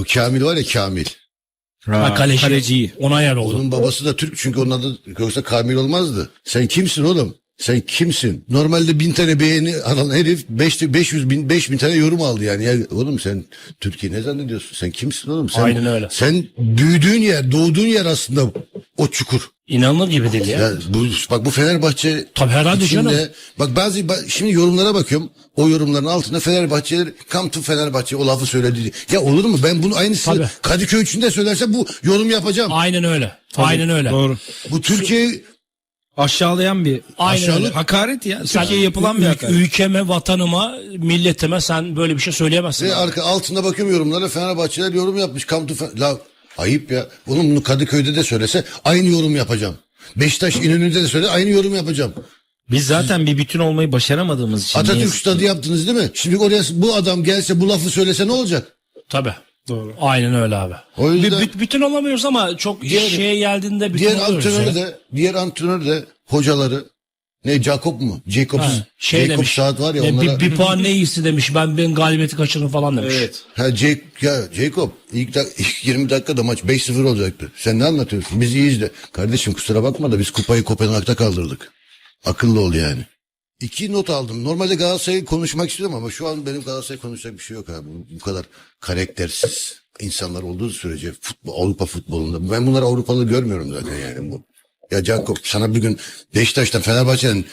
O Kamil var ya Kamil. Ha, kaleci. kaleciyi. Ona yer oldu. Onun babası da Türk çünkü onun adı yoksa Kamil olmazdı. Sen kimsin oğlum? Sen kimsin? Normalde bin tane beğeni alan herif beş, 500 bin, 5000 tane yorum aldı yani. Ya, oğlum sen Türkiye ne zannediyorsun? Sen kimsin oğlum? Sen, Aynen öyle. Sen büyüdüğün yer, doğduğun yer aslında o çukur. İnanılır gibi değil ya. Ya bu bak bu Fenerbahçe Tabii herhalde içinde, canım. Bak bazı ba- şimdi yorumlara bakıyorum. O yorumların altında Fenerbahçeler come to Fenerbahçe o lafı söyledi. Ya olur mu? Ben bunu aynısı Tabii. Kadıköy için de söylerse bu yorum yapacağım. Aynen öyle. Aynen öyle. Doğru. Bu Türkiye Aşağılayan bir Aynen aşağılık öyle. hakaret ya. Sen Türkiye'ye yapılan bir hakaret. Ülkeme, vatanıma, milletime sen böyle bir şey söyleyemezsin. ve arka altında bakıyorum yorumlara Fenerbahçeler yorum yapmış. Come to La, ayıp ya. Oğlum bunu Kadıköy'de de söylese aynı yorum yapacağım. Beşiktaş İnönü'de de söyle aynı yorum yapacağım. Biz zaten bir bütün olmayı başaramadığımız için. Atatürk niye- stadı yaptınız değil mi? Şimdi oraya bu adam gelse bu lafı söylese ne olacak? Tabii. Doğru. Aynen öyle abi. O yüzden- Bir- bütün olamıyoruz ama çok Diğer- şeye geldiğinde bütün Diğer ya. de diğer antrenör de hocaları ne Jacob mu? Jacob Ha, şey Jacob demiş. saat var ya e, onlara. bir, bir puan ne iyisi demiş. Ben ben galibiyeti kaçırdım falan demiş. Evet. Ha Jake, ya Jacob ilk, dak- ilk 20 dakikada maç 5-0 olacaktı. Sen ne anlatıyorsun? Biz iyiyiz de. Kardeşim kusura bakma da biz kupayı Kopenhag'da kaldırdık. Akıllı ol yani. İki not aldım. Normalde Galatasaray'ı konuşmak istiyorum ama şu an benim Galatasaray konuşacak bir şey yok abi. Bu, bu kadar karaktersiz insanlar olduğu sürece futbol, Avrupa futbolunda. Ben bunları Avrupalı görmüyorum zaten yani. Bu. Ya Jacob sana bir gün Beşiktaş'tan Fenerbahçe'den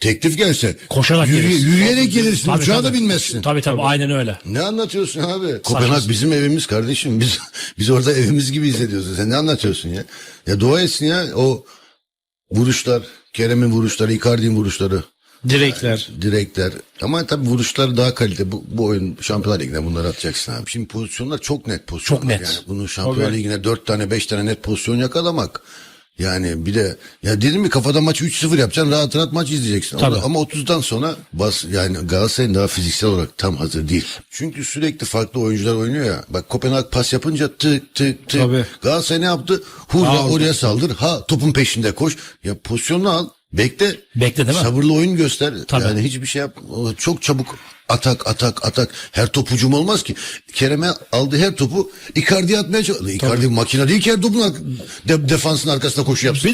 teklif gelse Koşarak yürüye- gelirsin. yürüyerek gelirsin. Tabii, Uçağa da tabii. binmezsin. Tabii tabii aynen öyle. Ne anlatıyorsun abi? Kopenhag bizim evimiz kardeşim. Biz biz orada evimiz gibi hissediyoruz. Sen ne anlatıyorsun ya? Ya dua etsin ya o vuruşlar, Kerem'in vuruşları, Icardi'nin vuruşları, Direkler. direkler. Ama tabii vuruşlar daha kalite. Bu, bu oyun Şampiyonlar Ligi'nde bunları atacaksın abi. Şimdi pozisyonlar çok net pozisyonlar. Çok net. Yani bunu Şampiyonlar. Ligi'ne dört tane beş tane net pozisyon yakalamak. Yani bir de ya dedim mi kafada maçı 3-0 yapacaksın rahat rahat maç izleyeceksin. Tabii. Ama 30'dan sonra bas yani Galatasaray'ın daha fiziksel olarak tam hazır değil. Çünkü sürekli farklı oyuncular oynuyor ya. Bak Kopenhag pas yapınca tık tık tık. Tabii. Galatasaray ne yaptı? Hurra Aldı. oraya saldır. Ha topun peşinde koş. Ya pozisyonunu al. Bekle. Bekle değil mi? Sabırlı oyun göster. Tabii. Yani hiçbir şey yap. Çok çabuk atak atak atak. Her top hücum olmaz ki. Kerem'e aldığı her topu Icardi'ye atmaya çalışıyor. Icardi makine değil ki her topun ar- de- defansın arkasına koşu yapsın.